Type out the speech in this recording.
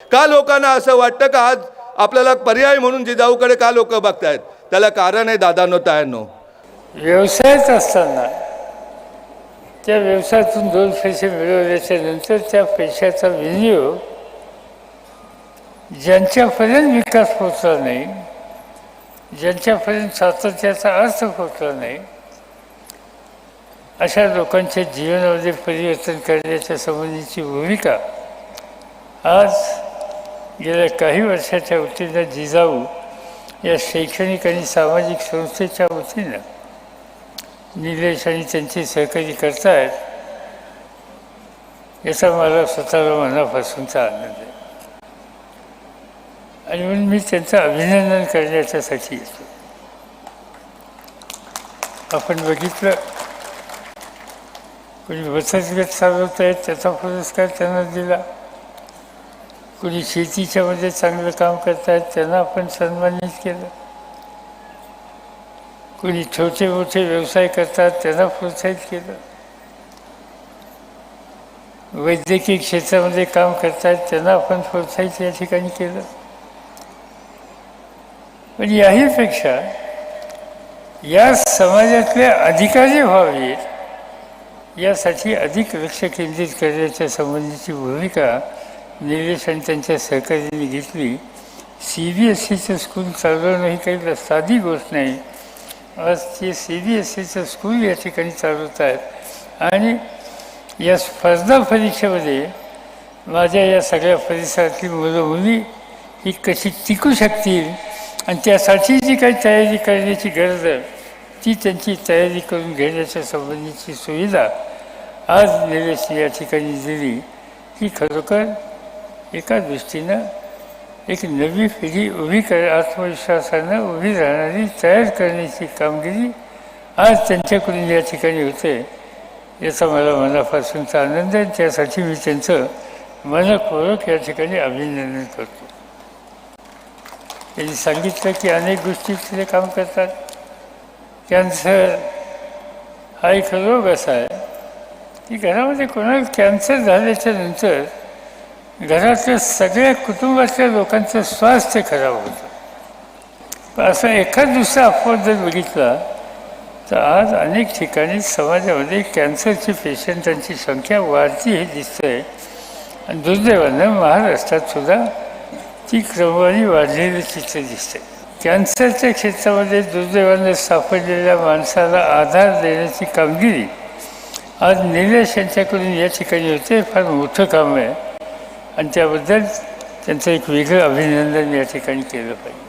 का लोकांना असं वाटतं का आज आपल्याला पर्याय म्हणून जिजाऊकडे का लोक बघतायत? त्याला कारण आहे दादांनो तायांनो व्यवसायच असताना त्या व्यवसायातून दोन पैसे मिळवल्याच्या नंतर त्या पैशाचा विनियोग ज्यांच्यापर्यंत विकास पोचला नाही ज्यांच्यापर्यंत सातत्याचा अर्थ पोचला नाही अशा लोकांच्या जीवनामध्ये परिवर्तन करण्याच्या संबंधीची भूमिका आज गेल्या काही वर्षाच्या वतीनं जिजाऊ या शैक्षणिक आणि सामाजिक संस्थेच्या वतीनं निलेश आणि त्यांचे सहकारी करतायत याचा मला स्वतःला मनापासूनचा आनंद आहे. आणि म्हणून मी त्यांचं अभिनंदन करण्याच्यासाठी येतो. आपण बघितलं कोणी बचत गट चालवत आहेत त्याचा पुरस्कार त्यांना दिला. कोणी शेतीच्यामध्ये चांगलं काम करतायत त्यांना आपण सन्मानित केलं. कोणी छोटे मोठे व्यवसाय करतात त्यांना प्रोत्साहित केलं. वैद्यकीय क्षेत्रामध्ये काम करतायत त्यांना आपण प्रोत्साहित या ठिकाणी केलं. पण याहीपेक्षा या समाजातले अधिकारी व्हावेत यासाठी अधिक लक्ष केंद्रित करण्याच्या संबंधीची भूमिका निलेश आणि त्यांच्या सहकार्याने घेतली. सी बी एस सीचं स्कूल चालवणं ही काही साधी गोष्ट नाही. आज ते सी बी एस सीचं स्कूल या ठिकाणी चालवत आहेत. आणि या स्पर्धा परीक्षेमध्ये माझ्या या सगळ्या परिसरातली मुलं मुली ही कशी टिकू शकतील आणि त्यासाठी जी काही तयारी करण्याची गरज आहे ती त्यांची तयारी करून घेण्याच्या संबंधीची सुविधा आज निलेशने या ठिकाणी दिली. ही खरोखर एका दृष्टीनं एक नवी पिढी उभी कर आत्मविश्वासानं उभी राहणारी तयार करण्याची कामगिरी आज त्यांच्याकडून या ठिकाणी होते. याचा मला मनापासूनचा आनंद आहे. त्यासाठी मी त्यांचं मनपूर्वक या ठिकाणी अभिनंदन करतो. त्यांनी सांगितलं की अनेक गोष्टी तिथे काम करतात. कॅन्सर हा एक रोग असा आहे. की घरामध्ये कोणाला कॅन्सर झाल्याच्यानंतर घरातल्या सगळ्या कुटुंबातल्या लोकांचं स्वास्थ्य खराब होतं. असं असा एखाद दुसरा अपवाद जर बघितला तर आज अनेक ठिकाणी समाजामध्ये कॅन्सरची पेशंटांची संख्या वाढती हे दिसतंय. आणि दुर्दैवानं महाराष्ट्रात सुद्धा ती क्रमवारी वाढलेलं चित्र दिसते कॅन्सरच्या क्षेत्रामध्ये दुर्दैवानं सापडलेल्या माणसाला आधार देण्याची कामगिरी आज निलेश यांच्याकडून या ठिकाणी होते. फार मोठं काम आहे. आणि त्याबद्दल त्यांचं एक वेगळं अभिनंदन या ठिकाणी केलं पाहिजे.